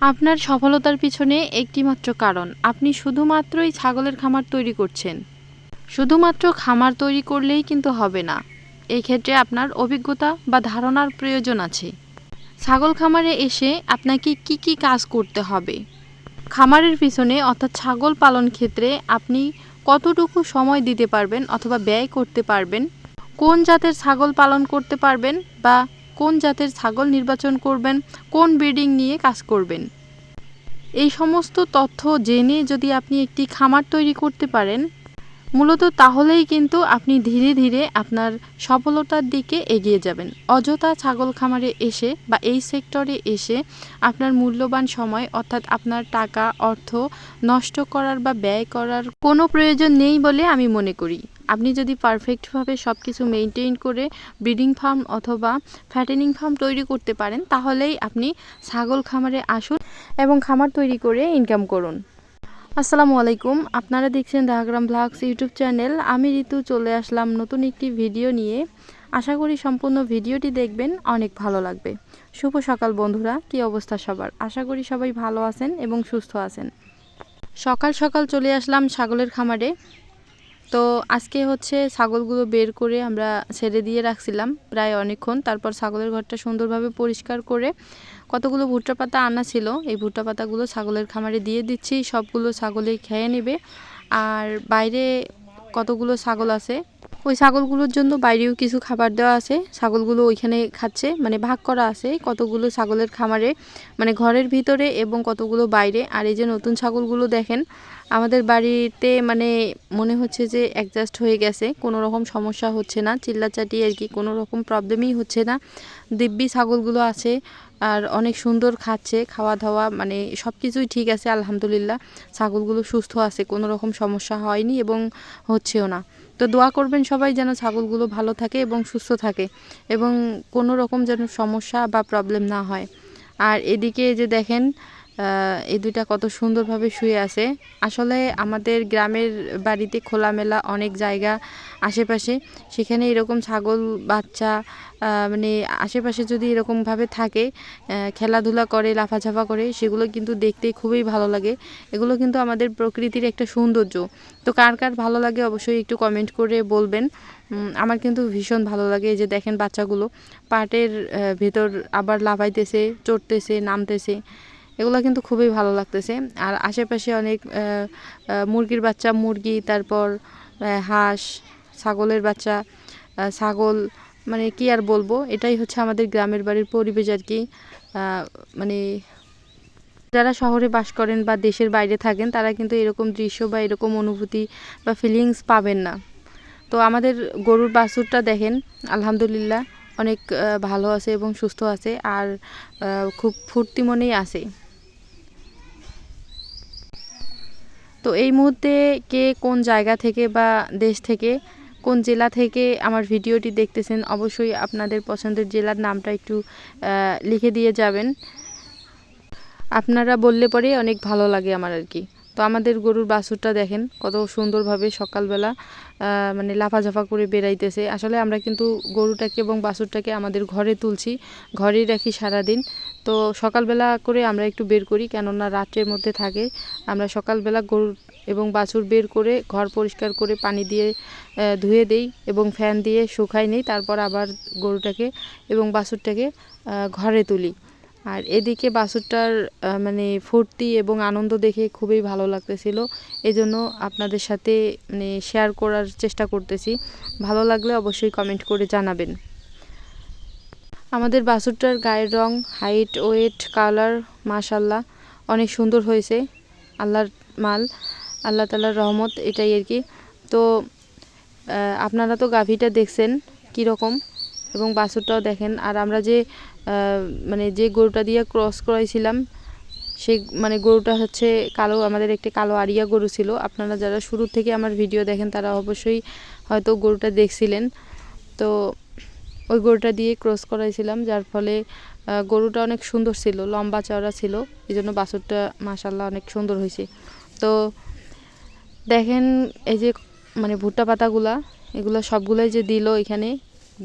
আপনার সফলতার পিছনে একটিমাত্র কারণ, আপনি শুধুমাত্রই ছাগলের খামার তৈরি করছেন। শুধুমাত্র খামার তৈরি করলেই কিন্তু হবে না। এই ক্ষেত্রে আপনার অভিজ্ঞতা বা ধারণার প্রয়োজন আছে। ছাগল খামারে এসে আপনাকে কি কি কাজ করতে হবে? খামারের পিছনে, অর্থাৎ ছাগল পালন ক্ষেত্রে আপনি কতটুকু সময় দিতে পারবেন অথবা ব্যয় করতে পারবেন? কোন জাতের ছাগল পালন করতে পারবেন? বা কোন জাতের ছাগল নির্বাচন করবেন, কোন ব্রিডিং নিয়ে কাজ করবেন। এই সমস্ত তথ্য জেনে যদি আপনি একটি খামার তৈরি করতে পারেন, মূলত তাহলেই কিন্তু আপনি ধীরে ধীরে আপনার সফলতার দিকে এগিয়ে যাবেন। অযথা ছাগল খামারে এসে বা এই সেক্টরে এসে আপনার মূল্যবান সময় অর্থাৎ আপনার টাকা, অর্থ নষ্ট করার বা ব্যয় করার কোনো প্রয়োজন নেই বলে আমি মনে করি। আপনি যদি পারফেক্টভাবে সব কিছু মেনটেন করে ব্রিডিং ফার্ম অথবা ফ্যাটেনিং ফার্ম তৈরি করতে পারেন, তাহলেই আপনি ছাগল খামারে আসুন এবং খামার তৈরি করে ইনকাম করুন। আসসালামু আলাইকুম, আপনারা দেখছেন দাহাগ্রাম ব্লগস ইউটিউব চ্যানেল। আমি ঋতু, চলে আসলাম নতুন একটি ভিডিও নিয়ে। আশা করি সম্পূর্ণ ভিডিওটি দেখবেন, অনেক ভালো লাগবে। শুভ সকাল বন্ধুরা, কি অবস্থা সবার? আশা করি সবাই ভালো আছেন এবং সুস্থ আছেন। সকাল সকাল চলে আসলাম ছাগলের খামারে। তো আজকে হচ্ছে ছাগলগুলো বের করে আমরা ছেড়ে দিয়ে রাখছিলাম প্রায় অনেকক্ষণ। তারপর ছাগলের ঘরটা সুন্দরভাবে পরিষ্কার করে কতগুলো ভুট্টা পাতা আনা ছিল, এই ভুট্টা পাতাগুলো ছাগলের খামারে দিয়ে দিচ্ছি, সবগুলো ছাগলেই খেয়ে নেবে। আর বাইরে কতগুলো ছাগল আছে ওই ছাগলগুলোর জন্য বাইরেও কিছু খাবার দেওয়া আছে। ছাগলগুলো ওইখানে খাচ্ছে মানে ভাগ করা আছে কতগুলো ছাগলের খামারে মানে ঘরের ভিতরে এবং কতগুলো বাইরে। আর এই যে নতুন ছাগলগুলো দেখেন, আমাদের বাড়িতে মানে মনে হচ্ছে যে অ্যাডজাস্ট হয়ে গেছে, কোনো রকম সমস্যা হচ্ছে না, চিল্লাচাটি আর কি, কোনো রকম প্রবলেমই হচ্ছে না। দিব্যি ছাগলগুলো আছে, আর অনেক সুন্দর খাচ্ছে খাওয়া দাওয়া মানে সব কিছুই ঠিক আছে, আলহামদুলিল্লাহ। ছাগলগুলো সুস্থ আছে, কোনো রকম সমস্যা হয়নি এবং হচ্ছেও না। তো দোয়া করবেন সবাই যেন ছাগলগুলো ভালো থাকে এবং সুস্থ থাকে এবং কোনো রকম যেন সমস্যা বা প্রবলেম না হয়। আর এদিকে যে দেখেন এই দুইটা কত সুন্দরভাবে শুয়ে আছে। আসলে আমাদের গ্রামের বাড়িতে খোলামেলা অনেক জায়গা আশেপাশে। সেখানে এরকম ছাগল, বাচ্চা মানে আশেপাশে যদি এরকমভাবে থাকে খেলাধুলা করে, লাফাঝাফা করে, সেগুলো কিন্তু দেখতে খুবই ভালো লাগে। এগুলো কিন্তু আমাদের প্রকৃতির একটা সৌন্দর্য। তো কার কার ভালো লাগে অবশ্যই একটু কমেন্ট করে বলবেন। আমার কিন্তু ভীষণ ভালো লাগে যে দেখেন বাচ্চাগুলো। পাটের ভেতর আবার লাফাইতেছে, চড়তেছে, নামতেছে। এগুলো কিন্তু খুবই ভালো লাগতেছে। আর আশেপাশে অনেক মুরগির বাচ্চা, মুরগি, তারপর হাঁস, ছাগলের বাচ্চা ছাগল মানে কি আর বলব? এটাই হচ্ছে আমাদের গ্রামের বাড়ির পরিবেশ আর কি। মানে যারা শহরে বাস করেন বা দেশের বাইরে থাকেন, তারা কিন্তু এরকম দৃশ্য বা এরকম অনুভূতি বা ফিলিংস পাবেন না। তো আমাদের গরুর বাছুরটা দেখেন, আলহামদুলিল্লাহ অনেক ভালো আছে এবং সুস্থ আছে, আর খুব ফুর্তি মনেই আছে। তো এই মুহূর্তে কে কোন জায়গা থেকে বা দেশ থেকে, কোন জেলা থেকে আমার ভিডিওটি দেখতেছেন অবশ্যই আপনাদের পছন্দের জেলার নামটা একটু লিখে দিয়ে যাবেন। আপনারা বললে পরে অনেক ভালো লাগে আমার আর কি। তো আমাদের গরুর বাছুরটা দেখেন কত সুন্দরভাবে সকালবেলা মানে লাফাঝাফা করে বেড়াইতেছে। আসলে আমরা কিন্তু গরুটাকে এবং বাছুরটাকে আমাদের ঘরে তুলছি, ঘরেই রাখি সারাদিন। তো সকালবেলা করে আমরা একটু বের করি, কেননা রাত্রের মধ্যে থাকে। আমরা সকালবেলা গরু এবং বাছুর বের করে ঘর পরিষ্কার করে পানি দিয়ে ধুয়ে দেই এবং ফ্যান দিয়ে শুকাই নেই। তারপর আবার গরুটাকে এবং বাছুরটাকে ঘরে তুলি। আর এদিকে বাছুরটার মানে ফুর্তি এবং আনন্দ দেখে খুবই ভালো লাগতেছিল। এই জন্য আপনাদের সাথে মানে শেয়ার করার চেষ্টা করতেছি। ভালো লাগলে অবশ্যই কমেন্ট করে জানাবেন। আমাদের বাছুরটার গায়ের রং হাইট ওয়েট কালার মাশাল্লাহ অনেক সুন্দর হয়েছে। আল্লাহর মাল, আল্লাহ তালার রহমত, এটাই আর কি। তো আপনারা তো গাভীটা দেখছেন কীরকম এবং বাছুরটাও দেখেন। আর আমরা যে মানে যে গরুটা দিয়ে ক্রস করাইছিলাম, সেই মানে গরুটা হচ্ছে কালো, আমাদের একটি কালো আরিয়া গরু ছিল। আপনারা যারা শুরু থেকে আমার ভিডিও দেখেন, তারা অবশ্যই হয়তো গরুটা দেখছিলেন। তো ওই গরুটা দিয়ে ক্রস করাইছিলাম, যার ফলে গরুটা অনেক সুন্দর ছিল, লম্বা চওড়া ছিল। এই জন্য বাছুরটা মাসাল্লাহ অনেক সুন্দর হয়েছে। তো দেখেন, এই যে মানে ভুট্টা পাতাগুলা, এগুলো সবগুলোই যে দিল এখানে,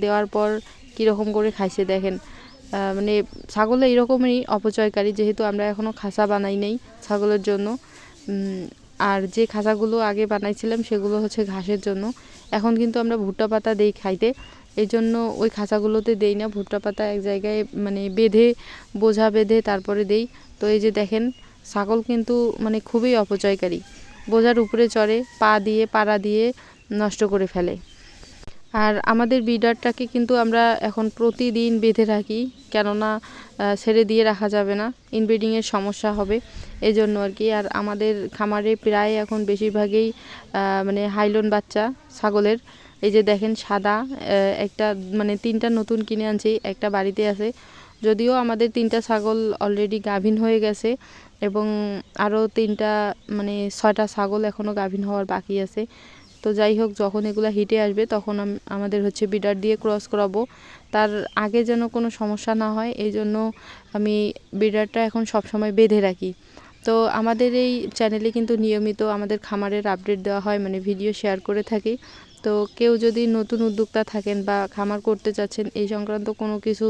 দেওয়ার পর কীরকম করে খাইছে, দেখেন। মানে ছাগল এইরকমই অপচয়কারী, যেহেতু আমরা এখনও খাঁচা বানাই নেই ছাগলের জন্য। আর যে খাঁচাগুলো আগে বানাইছিলাম সেগুলো হচ্ছে ঘাসের জন্য। এখন কিন্তু আমরা ভুট্টা পাতা দেই খাইতে। এই জন্য ওই খাঁচাগুলোতে দেই না, ভুট্টা পাতা এক জায়গায় মানে বেঁধে, বোঝা বেঁধে তারপরে দেই। তো এই যে দেখেন, ছাগল কিন্তু মানে খুবই অপচয়কারী। বোঝার উপরে চড়ে, পা দিয়ে, পাড়া দিয়ে নষ্ট করে ফেলে। আর আমাদের বিডারটাকে কিন্তু আমরা এখন প্রতিদিন বেঁধে রাখি, কেননা ছেড়ে দিয়ে রাখা যাবে না ইনব্রিডিংয়ের সমস্যা হবে এই জন্য আর কি। আর আমাদের খামারে প্রায় এখন বেশিরভাগই মানে হাইলন বাচ্চা, ছাগলের। এই যে দেখেন সাদা একটা মানে তিনটা নতুন কিনে আনছি, একটা বাড়িতে আছে। যদিও আমাদের তিনটা ছাগল অলরেডি গাভিন হয়ে গেছে এবং আরও তিনটা মানে ছয়টা ছাগল এখনও গাভিন হওয়ার বাকি আছে। তো যাই হোক, যখন এগুলো হিটে আসবে, তখন আমাদের হচ্ছে বিডার দিয়ে ক্রস করাবো। তার আগে যেন কোনো সমস্যা না হয়, এই জন্য আমি বিডারটা এখন সবসময় বেঁধে রাখি। তো আমাদের এই চ্যানেলে কিন্তু নিয়মিত আমাদের খামারের আপডেট দেওয়া হয় মানে ভিডিও শেয়ার করে থাকি। তো কেউ যদি নতুন উদ্যোক্তা থাকেন বা খামার করতে চাচ্ছেন, এই সংক্রান্ত কোনো কিছু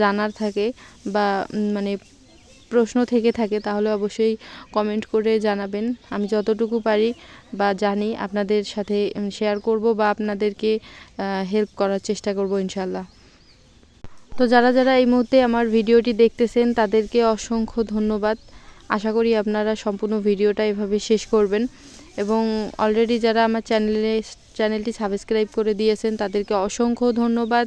জানার থাকে বা মানে প্রশ্ন থেকে থাকে, তাহলে অবশ্যই কমেন্ট করে জানাবেন। আমি যতটুকু পারি বা জানি আপনাদের সাথে শেয়ার করব বা আপনাদেরকে হেল্প করার চেষ্টা করব ইনশাল্লাহ তো যারা যারা এই মুহূর্তে আমার ভিডিওটি দেখতেছেন, তাদেরকে অসংখ্য ধন্যবাদ। আশা করি আপনারা সম্পূর্ণ ভিডিওটা এভাবে শেষ করবেন। এবং অলরেডি যারা আমার চ্যানেলে চ্যানেলটি সাবস্ক্রাইব করে দিয়েছেন, তাদেরকে অসংখ্য ধন্যবাদ।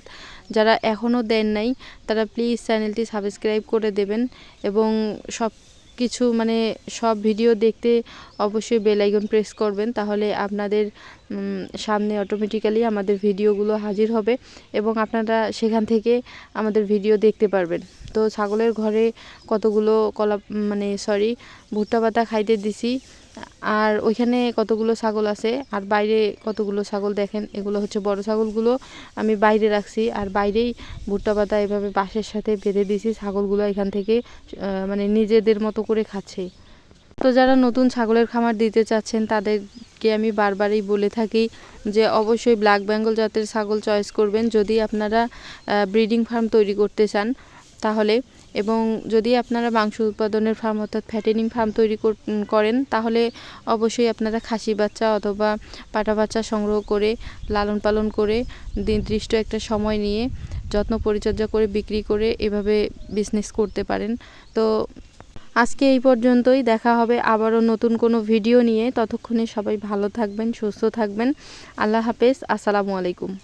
যারা এখনও দেন নাই, তারা প্লিজ চ্যানেলটি সাবস্ক্রাইব করে দেবেন এবং সব কিছু মানে সব ভিডিও দেখতে অবশ্যই বেল আইকন প্রেস করবেন, তাহলে আপনাদের সামনে অটোমেটিক্যালি আমাদের ভিডিওগুলো হাজির হবে এবং আপনারা সেখান থেকে আমাদের ভিডিও দেখতে পারবেন। তো ছাগলের ঘরে কতগুলো কলা মানে সরি ভুট্টা পাতা খাইতে দিছি। আর ওইখানে কতগুলো ছাগল আছে, আর বাইরে কতগুলো ছাগল দেখেন, এগুলো হচ্ছে বড় ছাগলগুলো আমি বাইরে রাখছি, আর বাইরেই ভুট্টা পাতা এভাবে বাঁশের সাথে বেঁধে দিয়েছি, ছাগলগুলো এখান থেকে মানে নিজেদের মতো করে খাচ্ছে। তো যারা নতুন ছাগলের খামার দিতে চাচ্ছেন, তাদেরকে আমি বারবারই বলে থাকি যে অবশ্যই ব্ল্যাক বেঙ্গল জাতের ছাগল চয়েস করবেন। যদি আপনারা ব্রিডিং ফার্ম তৈরি করতে চান, তাহলে এবং যদি আপনারা মাংস উৎপাদনের ফার্ম অর্থাৎ ফ্যাটেনিং ফার্ম তৈরি কর- করেন, তাহলে অবশ্যই আপনারা খাসি বাচ্চা অথবা পাটা বাচ্চা সংগ্রহ করে, লালন পালন করে নির্দিষ্ট একটা সময় নিয়ে যত্ন পরিচর্যা করে বিক্রি করে এভাবে বিজনেস করতে পারেন। তো আজকে এই পর্যন্তই, দেখা হবে আবারও নতুন কোনো ভিডিও নিয়ে। ততক্ষণে সবাই ভালো থাকবেন, সুস্থ থাকবেন। আল্লাহ হাফেজ, আসসালামু আলাইকুম।